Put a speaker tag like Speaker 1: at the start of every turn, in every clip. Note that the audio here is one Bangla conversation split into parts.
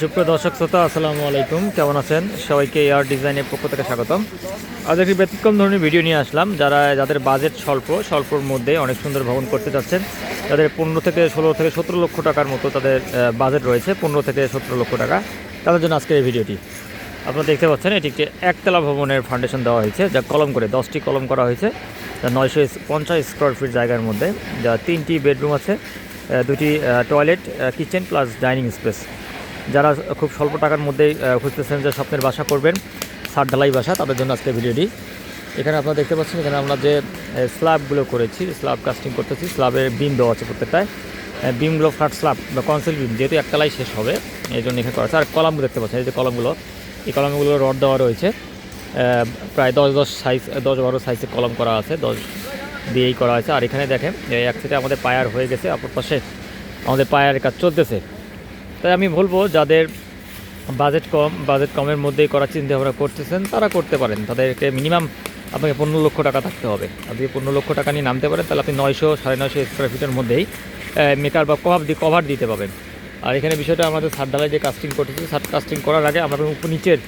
Speaker 1: সুপ্রিয় দর্শক শ্রোতা, আসসালামু আলাইকুম। কেমন আছেন? সবাইকে এয়ার ডিজাইনের পক্ষ থেকে স্বাগতম। আজ একটি ব্যতিক্রম ধরনের ভিডিও নিয়ে আসলাম, যারা যাদের বাজেট স্বল্প, স্বল্পর মধ্যে অনেক সুন্দর ভবন করতে চাচ্ছেন তাদের পনেরো থেকে ষোলো থেকে সতেরো লক্ষ টাকার মতো তাদের বাজেট রয়েছে, পনেরো থেকে সতেরো লক্ষ টাকা। তাদের জন্য আজকের এই ভিডিওটি। আপনারা দেখতে পাচ্ছেন, এটি একটি একতলা ভবনের ফাউন্ডেশন দেওয়া হয়েছে, যা কলম করে, দশটি কলম করা হয়েছে, যা নয়শো পঞ্চাশ স্কোয়ার ফিট জায়গার মধ্যে, যা তিনটি বেডরুম আছে দুটি toilet kitchen plus dining space যারা খুব স্বল্প টাকার মধ্যেই খুঁজতেছেন যে স্বপ্নের বাসা করবেন, সার ঢালাই বাসা, তাদের জন্য আজকে ভিডিওটি এখানে আপনারা দেখতে পাচ্ছেন, এখানে আমরা যে স্ল্যাবগুলো করেছি স্ল্যাব কাস্টিং করতেছি স্ল্যাবের বিম দেওয়া আছে প্রত্যেকটায়। বিমগুলো ফ্ল্যাট স্ল্যাব বা কনসেল বিম যেহেতু এক একতলাই শেষ হবে, এই জন্য এখানে করা আছে। আর কলাম দেখতে পাচ্ছেন, এই যে কলমগুলো, এই কলমগুলো রড দেওয়া রয়েছে। প্রায় দশ দশ সাইজ দশ, বারো সাইজের কলম করা আছে, দশ দিয়েই করা আছে। আর এখানে দেখেন এক সাইডে আমাদের পায়ার হয়ে গেছে, অপর পাশে আমাদের পায়ার কাজ চলতেছে। তাই আমি বলব, যাদের বাজেট কম বাজেট কমের মধ্যেই করার চিন্তা ভাবনা করতেছেন, তারা করতে পারেন। তাদেরকে মিনিমাম আপনাকে পনেরো লক্ষ টাকা থাকতে হবে। আপনি পনেরো লক্ষ টাকা নিয়ে নামতে পারেন, তাহলে আপনি নয়শো, সাড়ে নয়শো স্কোয়ার ফিটের মধ্যেই মেকার বা কভার দিয়ে কভার দিতে পাবেন। আর এখানে বিষয়টা আমাদের সার ঢালাই যে কাস্টিং করতেছি সার কাস্টিং করার আগে আমরা উপর নিচের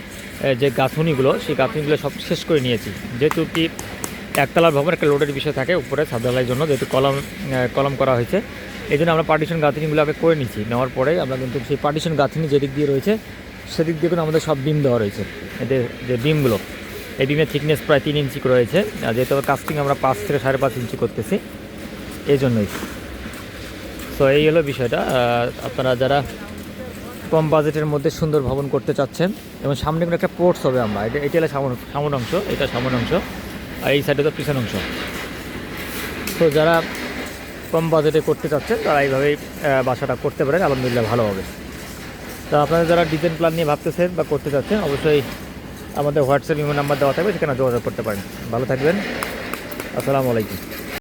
Speaker 1: যে গাঁথুনিগুলো, সেই গাঁথুনিগুলো সব শেষ করে নিয়েছি। যেহেতু কি একতলার ভবন একটা লোডের বিষয় থাকে, উপরে সার ঢালাইয়ের জন্য, যেহেতু কলম কলম করা হয়েছে এই জন্য আমরা পার্টিশন গাঁথনিগুলো আগে করে নিচ্ছি। নেওয়ার পরে আমরা কিন্তু সেই পার্টিশন গাঁথনি যেদিক দিয়ে রয়েছে, সেদিক দিয়ে কিন্তু আমাদের সব বিম দেওয়া রয়েছে। এদের যে বিমগুলো এই বিমের থিকনেস প্রায় তিন ইঞ্চি রয়েছে। যেহেতু কাস্টিং আমরা পাঁচ থেকে সাড়ে পাঁচ ইঞ্চি করতেছি এই জন্যই তো এই হলো বিষয়টা। আপনারা যারা কম বাজেটের মধ্যে সুন্দর ভবন করতে চাচ্ছেন, এবং সামনে কিন্তু একটা পোর্টস হবে আমরা। এটা এটা হলো সামন সামন অংশ, এটা সামন অংশ, আর এই সাইডে তো পিছন অংশ। তো যারা কম বাজেটে করতে চাচ্ছেন, তারা এইভাবেই বাসাটা করতে পারেন, আলহামদুলিল্লাহ ভালো হবে। তো আপনারা যারা ডিজাইন প্ল্যান নিয়ে ভাবতেছেন বা করতে চাচ্ছেন, অবশ্যই আমাদের হোয়াটসঅ্যাপ ইমো নাম্বার দেওয়া থাকবে, সেখানে যোগাযোগ করতে পারেন। ভালো থাকবেন। আসসালামু আলাইকুম।